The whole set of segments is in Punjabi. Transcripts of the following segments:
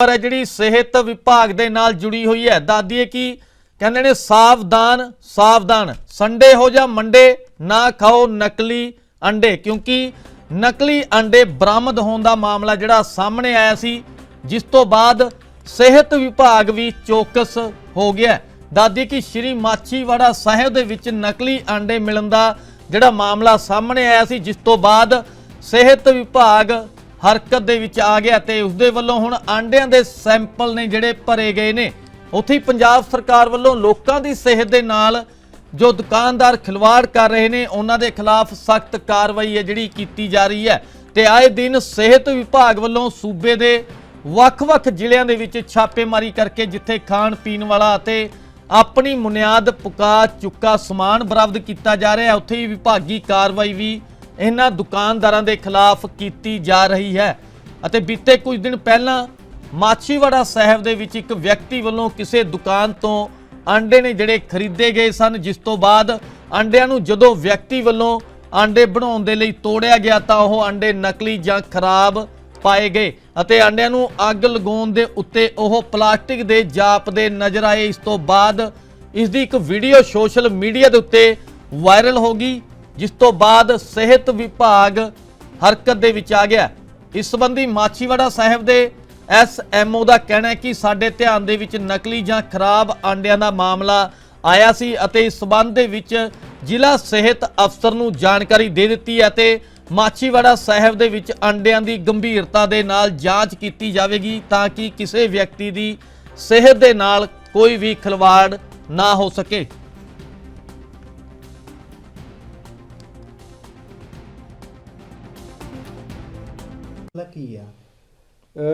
ਖਬਰ ਹੈ ਜਿਹੜੀ ਸਿਹਤ ਵਿਭਾਗ ਦੇ ਨਾਲ ਜੁੜੀ ਹੋਈ ਹੈ ਦਾਦੀਏ ਕੀ ਕਹਿੰਦੇ ਨੇ ਸਾਵਧਾਨ ਸਾਵਧਾਨ, ਸੰਡੇ ਹੋ ਜਾਂ ਮੰਡੇ, ਨਾ ਖਾਓ ਨਕਲੀ ਅੰਡੇ, ਕਿਉਂਕਿ ਨਕਲੀ ਅੰਡੇ ਬਰਾਮਦ ਹੋਣ ਦਾ ਮਾਮਲਾ ਜਿਹੜਾ ਸਾਹਮਣੇ ਆਇਆ ਸੀ, ਜਿਸ ਤੋਂ ਬਾਅਦ ਸਿਹਤ ਵਿਭਾਗ ਵੀ ਚੌਕਸ ਹੋ ਗਿਆ ਹੈ। ਦਾਦੀ ਕੀ ਸ਼੍ਰੀ ਮਾਛੀਵਾੜਾ ਸਾਹਿਬ ਦੇ ਵਿੱਚ ਨਕਲੀ ਅੰਡੇ ਮਿਲਣ ਦਾ ਜਿਹੜਾ ਮਾਮਲਾ ਸਾਹਮਣੇ ਆਇਆ ਸੀ, ਜਿਸ ਤੋਂ ਬਾਅਦ ਸਿਹਤ ਵਿਭਾਗ ਹਰਕਤ ਦੇ ਵਿੱਚ ਆ ਗਿਆ ਤੇ ਉਸਦੇ ਵੱਲੋਂ ਹੁਣ ਆਂਡਿਆਂ ਦੇ ਸੈਂਪਲ ਨੇ ਜਿਹੜੇ ਭਰੇ ਗਏ ਨੇ। ਉੱਥੇ ਹੀ ਪੰਜਾਬ ਸਰਕਾਰ ਵੱਲੋਂ ਲੋਕਾਂ ਦੀ ਸਿਹਤ ਦੇ ਨਾਲ ਜੋ ਦੁਕਾਨਦਾਰ ਖਿਲਵਾੜ ਕਰ ਰਹੇ ਨੇ, ਉਹਨਾਂ ਦੇ ਖਿਲਾਫ ਸਖਤ ਕਾਰਵਾਈ ਹੈ ਜਿਹੜੀ ਕੀਤੀ ਜਾ ਰਹੀ ਹੈ। ਤੇ ਆਏ ਦਿਨ ਸਿਹਤ ਵਿਭਾਗ ਵੱਲੋਂ ਸੂਬੇ ਦੇ ਵੱਖ-ਵੱਖ ਜ਼ਿਲ੍ਹਿਆਂ ਦੇ ਵਿੱਚ ਛਾਪੇਮਾਰੀ ਕਰਕੇ ਜਿੱਥੇ ਖਾਣ ਪੀਣ ਵਾਲਾ ਅਤੇ ਆਪਣੀ ਮੁਨਿਆਦ ਪੁਕਾ ਚੁੱਕਾ ਸਮਾਨ ਬਰਾਮਦ ਕੀਤਾ ਜਾ ਰਿਹਾ, ਉੱਥੇ ਹੀ ਵਿਭਾਗੀ ਕਾਰਵਾਈ ਵੀ ਇਹਨਾਂ ਦੁਕਾਨਦਾਰਾਂ ਦੇ ਖਿਲਾਫ ਕੀਤੀ ਜਾ ਰਹੀ ਹੈ ਅਤੇ ਬੀਤੇ ਕੁਝ ਦਿਨ ਪਹਿਲਾਂ ਮਾਛੀਵਾੜਾ ਸਾਹਿਬ ਦੇ ਵਿੱਚ ਇੱਕ ਵਿਅਕਤੀ ਵੱਲੋਂ ਕਿਸੇ ਦੁਕਾਨ ਤੋਂ ਆਂਡੇ ਨੇ ਜਿਹੜੇ ਖਰੀਦੇ ਗਏ ਸਨ, ਜਿਸ ਤੋਂ ਬਾਅਦ ਆਂਡਿਆਂ ਨੂੰ ਜਦੋਂ ਵਿਅਕਤੀ ਵੱਲੋਂ ਆਂਡੇ ਬਣਾਉਣ ਦੇ ਲਈ ਤੋੜਿਆ ਗਿਆ ਤਾਂ ਉਹ ਆਂਡੇ ਨਕਲੀ ਜਾਂ ਖਰਾਬ ਪਾਏ ਗਏ ਅਤੇ ਆਂਡਿਆਂ ਨੂੰ ਅੱਗ ਲਗਾਉਣ ਦੇ ਉੱਤੇ ਉਹ ਪਲਾਸਟਿਕ ਦੇ ਜਾਪਦੇ ਨਜ਼ਰ ਆਏ। ਇਸ ਤੋਂ ਬਾਅਦ ਇਸ ਦੀ ਇੱਕ ਵੀਡੀਓ ਸੋਸ਼ਲ ਮੀਡੀਆ ਦੇ ਉੱਤੇ ਵਾਇਰਲ ਹੋ ਗਈ ਜਿਸ ਤੋਂ ਬਾਅਦ ਸਿਹਤ ਵਿਭਾਗ ਹਰਕਤ ਦੇ ਵਿੱਚ ਆ ਗਿਆ। ਇਸ ਸੰਬੰਧੀ ਮਾਛੀਵਾੜਾ ਸਾਹਿਬ ਦੇ ਐਸਐਮਓ ਦਾ ਕਹਿਣਾ ਹੈ ਕਿ ਸਾਡੇ ਧਿਆਨ ਦੇ ਵਿੱਚ ਨਕਲੀ ਜਾਂ ਖਰਾਬ ਆਂਡਿਆਂ ਦਾ ਮਾਮਲਾ ਆਇਆ ਸੀ ਅਤੇ ਇਸ ਸਬੰਧ ਦੇ ਵਿੱਚ ਜ਼ਿਲ੍ਹਾ ਸਿਹਤ ਅਫਸਰ ਨੂੰ ਜਾਣਕਾਰੀ ਦੇ ਦਿੱਤੀ ਹੈ ਤੇ ਮਾਛੀਵਾੜਾ ਸਾਹਿਬ ਦੇ ਵਿੱਚ ਅੰਡਿਆਂ ਦੀ ਗੰਭੀਰਤਾ ਦੇ ਨਾਲ ਜਾਂਚ ਕੀਤੀ ਜਾਵੇਗੀ ਤਾਂ ਕਿ ਕਿਸੇ ਵਿਅਕਤੀ ਦੀ ਸਿਹਤ ਦੇ ਨਾਲ ਕੋਈ ਵੀ ਖਿਲਵਾੜ ਨਾ ਹੋ ਸਕੇ। ਮਸਲਾ ਕੀ ਆ?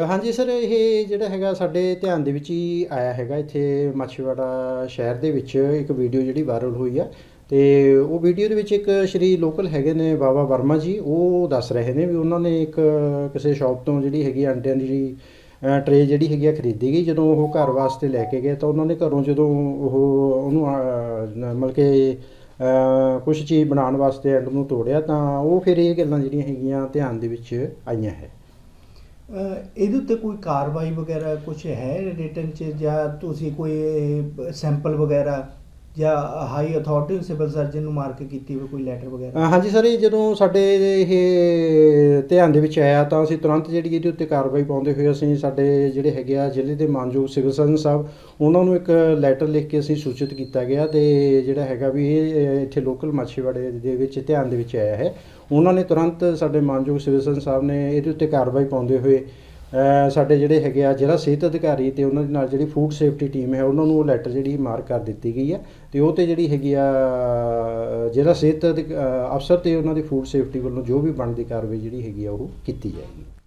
ਹਾਂਜੀ ਸਰ, ਇਹ ਜਿਹੜਾ ਹੈਗਾ ਸਾਡੇ ਧਿਆਨ ਦੇ ਵਿੱਚ ਹੀ ਆਇਆ ਹੈਗਾ ਇੱਥੇ ਮਾਛੀਵਾੜਾ ਸ਼ਹਿਰ ਦੇ ਵਿੱਚ ਇੱਕ ਵੀਡੀਓ ਜਿਹੜੀ ਵਾਇਰਲ ਹੋਈ ਆ ਤੇ ਉਹ ਵੀਡੀਓ ਦੇ ਵਿੱਚ ਇੱਕ ਸ਼੍ਰੀ ਲੋਕਲ ਹੈਗੇ ਨੇ ਬਾਬਾ ਵਰਮਾ ਜੀ, ਉਹ ਦੱਸ ਰਹੇ ਨੇ ਵੀ ਉਹਨਾਂ ਨੇ ਇੱਕ ਕਿਸੇ ਸ਼ਾਪ ਤੋਂ ਜਿਹੜੀ ਹੈਗੀ ਅੰਡਿਆਂ ਦੀ ਜਿਹੜੀ ਟਰੇ ਜਿਹੜੀ ਹੈਗੀ ਆ ਖਰੀਦੀ ਗਈ, ਜਦੋਂ ਉਹ ਘਰ ਵਾਸਤੇ ਲੈ ਕੇ ਗਏ ਤਾਂ ਉਹਨਾਂ ਨੇ ਘਰੋਂ ਜਦੋਂ ਉਹ ਉਹਨੂੰ ਮਤਲਬ ਕਿ ਕੁਝ ਚੀਜ਼ ਬਣਾਉਣ ਵਾਸਤੇ ਐਂਡ ਨੂੰ ਤੋੜਿਆ ਤਾਂ ਉਹ ਫਿਰ ਇਹ ਗੱਲਾਂ ਜਿਹੜੀਆਂ ਹੈਗੀਆਂ ਧਿਆਨ ਦੇ ਵਿੱਚ ਆਈਆਂ ਹੈ। ਇਹਦੇ ਉੱਤੇ ਕੋਈ ਕਾਰਵਾਈ ਵਗੈਰਾ ਕੁਝ ਹੈ ਰਿਟਨ ਚ ਜਾਂ ਤੁਸੀਂ ਕੋਈ ਸੈਂਪਲ ਵਗੈਰਾ? ਜਾਂ ਹਾਈ ਅਥਾਰਟੀ ਸਿਵਲ ਸਰਜਨ ਨੂੰ ਮਾਰਕ ਕੀਤੀ ਹੋਵੇ ਕੋਈ ਲੈਟਰ ਵਗੈਰਾ? ਹਾਂਜੀ ਸਰ, ਇਹ ਜਦੋਂ ਸਾਡੇ ਇਹ ਧਿਆਨ ਦੇ ਵਿੱਚ ਆਇਆ ਤਾਂ ਅਸੀਂ ਤੁਰੰਤ ਜਿਹੜੀ ਇਹਦੇ ਉੱਤੇ ਕਾਰਵਾਈ ਪਾਉਂਦੇ ਹੋਏ ਅਸੀਂ ਸਾਡੇ ਜਿਹੜੇ ਹੈਗੇ ਆ ਜ਼ਿਲ੍ਹੇ ਦੇ ਮਾਨਯੋਗ ਸਿਵਲ ਸਰਜਨ ਸਾਹਿਬ, ਉਹਨਾਂ ਨੂੰ ਇੱਕ ਲੈਟਰ ਲਿਖ ਕੇ ਅਸੀਂ ਸੂਚਿਤ ਕੀਤਾ ਗਿਆ ਤੇ ਜਿਹੜਾ ਹੈਗਾ ਵੀ ਇਹ ਇੱਥੇ ਲੋਕਲ ਮਾਛੀਵਾੜੇ ਦੇ ਵਿੱਚ ਧਿਆਨ ਦੇ ਵਿੱਚ ਆਇਆ ਹੈ। ਉਹਨਾਂ ਨੇ ਤੁਰੰਤ ਸਾਡੇ ਮਾਨਯੋਗ ਸਿਵਲ ਸਰਜਨ ਸਾਹਿਬ ਨੇ ਇਹਦੇ ਉੱਤੇ ਕਾਰਵਾਈ ਪਾਉਂਦੇ ਹੋਏ ਸਾਡੇ ਜਿਹੜੇ ਹੈਗੇ ਆ ਜਿਹੜਾ ਸਿਹਤ ਅਧਿਕਾਰੀ ਤੇ ਉਹਨਾਂ ਦੇ ਨਾਲ ਜਿਹੜੀ ਫੂਡ ਸੇਫਟੀ ਟੀਮ ਹੈ ਉਹਨਾਂ ਨੂੰ ਉਹ ਲੈਟਰ ਜਿਹੜੀ ਮਾਰਕ ਕਰ ਦਿੱਤੀ ਗਈ ਹੈ ਤੇ ਉਹ ਤੇ ਜਿਹੜੀ ਹੈਗੀ ਆ ਅ, ਜਿਹੜਾ ਸਿਹਤ ਅਧਿਕ- ਅਫਸਰ ਤੇ ਉਹਨਾਂ ਦੀ ਫੂਡ ਸੇਫਟੀ ਵੱਲੋਂ ਜੋ ਵੀ ਬਣਦੀ ਕਾਰਵਾਈ ਜਿਹੜੀ ਹੈਗੀ ਆ ਉਹ ਕੀਤੀ ਜਾਏਗੀ।